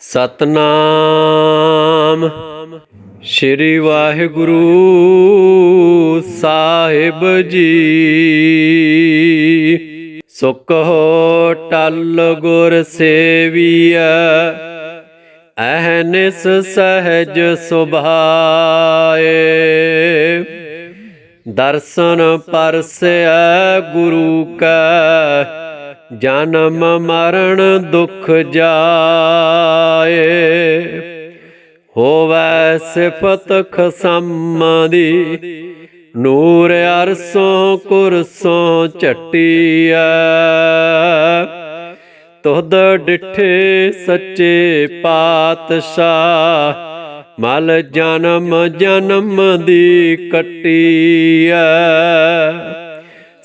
ਸਤਨਾਮ। ਸ੍ਰੀ ਵਾਹਿਗੁਰੂ ਸਾਹਿਬ ਜੀ। ਸੁਖ ਹੋ ਟਲ ਗੁਰ ਸੇਵੀਐ। ਅਹਨਿਸ ਸਹਜ ਸੁਭਾਏ। ਦਰਸ਼ਨ ਪਰਸੈ ਗੁਰੂ ਕੈ। ਜਨਮ ਮਰਨ ਦੁਖ ਜਾਏ। ਹੋਵੇ ਸਿਫਤ ਖਸਮ ਦੀ, ਨੂਰ ਅਰਸੋਂ ਕੁਰਸੋਂ ਝਟੀਐ। ਤੁਧ ਡਿਠੇ ਸੱਚੇ ਪਾਤਸ਼ਾਹ, ਮਲ ਜਨਮ ਜਨਮ ਦੀ ਕੱਟੀਐ।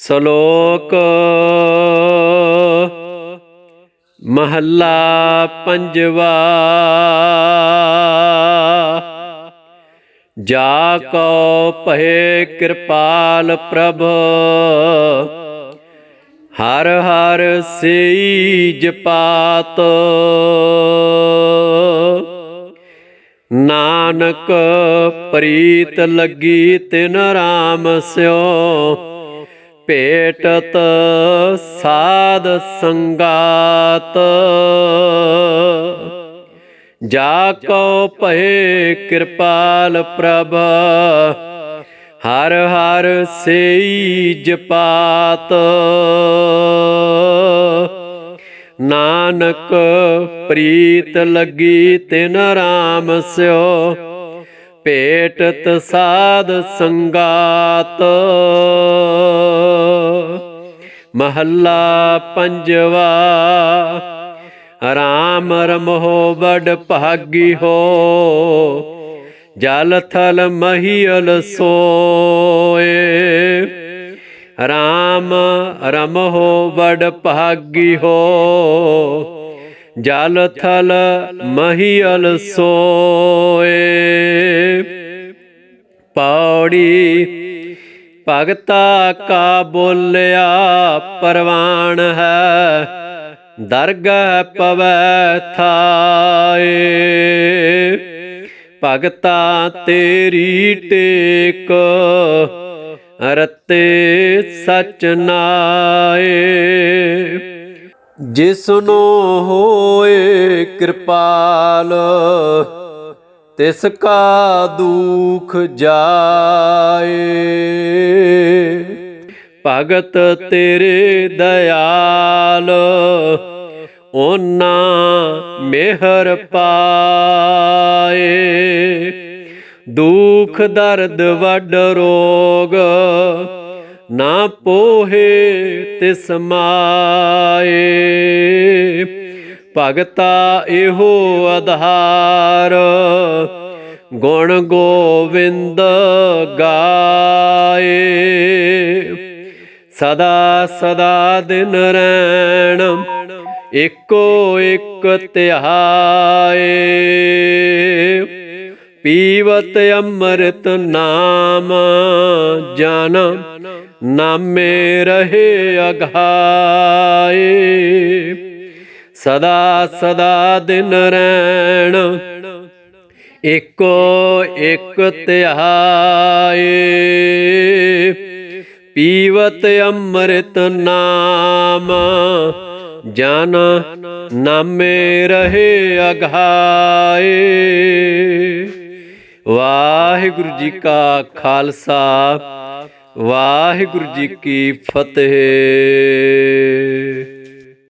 ਸ਼ਲੋਕ ਮਹੱਲਾ ਪੰਜਵਾ। ਜਾ ਕੋ ਭਏ ਕਿਰਪਾਲ ਪ੍ਰਭ, ਹਰ ਹਰ ਸਈ ਜਪਾਤ। ਨਾਨਕ ਪ੍ਰੀਤ ਲੱਗੀ ਤਿਨ ਰਾਮ ਸਿਓ ਭੇਟਤ ਸਾਧ ਸੰਗਾਤ। ਜਾ ਕੋ ਭਏ ਕਿਰਪਾਲ ਪ੍ਰਭ, ਹਰ ਹਰ ਸਈ ਜਪਾਤ। ਨਾਨਕ ਪ੍ਰੀਤ ਲੱਗੀ ਤਿਨ ਰਾਮ ਸਿਓ ਭੇਟਤ ਸਾਧ ਸੰਗਾਤ। ਮਹੱਲਾ ਪੰਜਵਾ, ਰਾਮ ਰਮੋ ਬੜ ਭਾਗੀ ਹੋ, ਜਲ ਥਲ ਮਹੀਲ ਸੋਏ। ਰਾਮ ਰਮਹੁ ਬੜ ਭਾਗੀ ਹੋ, ਜਲ ਥਲ ਮਹੀਲ ਸੋਏ। ਪੌੜੀ ਭਗਤਾ ਕਾ ਬੋਲਿਆ, ਪਰਵਾਨ ਹੈ ਦਰਗਹ ਪਵੈ ਥਾਏ। ਭਗਤਾ ਤੇਰੀ ਟੇਕ, ਰਤੇ ਸਚ ਨਾਏ। ਜਿਸਨੋ ਹੋਏ ਕਿਰਪਾਲ ਤਿਸ ਕਾ ਦੁਖ ਜਾਏ। ਭਗਤ ਤੇਰੇ ਦਇਆਲ, ਓਨਾ ਮਿਹਰ ਪਾਏ। ਦੁਖ ਦਰਦ ਵੱਡ ਰੋਗ ਨਾ ਪੋਹੇ ਤਿਸ ਮਾਏ। ਭਗਤਾ ਇਹੋ ਆਧਾਰ। ਗੁਣ ਗੋਵਿੰਦ ਗਾਏ। ਸਦਾ ਸਦਾ ਦਿਨ ਰੈਣ, ਇੱਕੋ ਇੱਕ ਧਿਆਏ ਪੀਵਤ ਅੰਮ੍ਰਿਤ ਨਾਮ, ਜਨ ਨਾਮੇ ਰਹੇ ਅਘਾਏ ਸਦਾ ਸਦਾ ਦਿਨ ਰਹਿਣ। ਇੱਕੋ ਇੱਕ ਧਿਆਏ ਪੀਵਤ ਅੰਮ੍ਰਿਤ ਨਾਮ, ਜਨ ਨਾਮੇ ਰਹੇ ਅਘਾਏ ਵਾਹਿਗੁਰੂ ਜੀ ਕਾ ਖਾਲਸਾ, ਵਾਹਿਗੁਰੂ ਜੀ ਕੀ ਫਤਿਹ।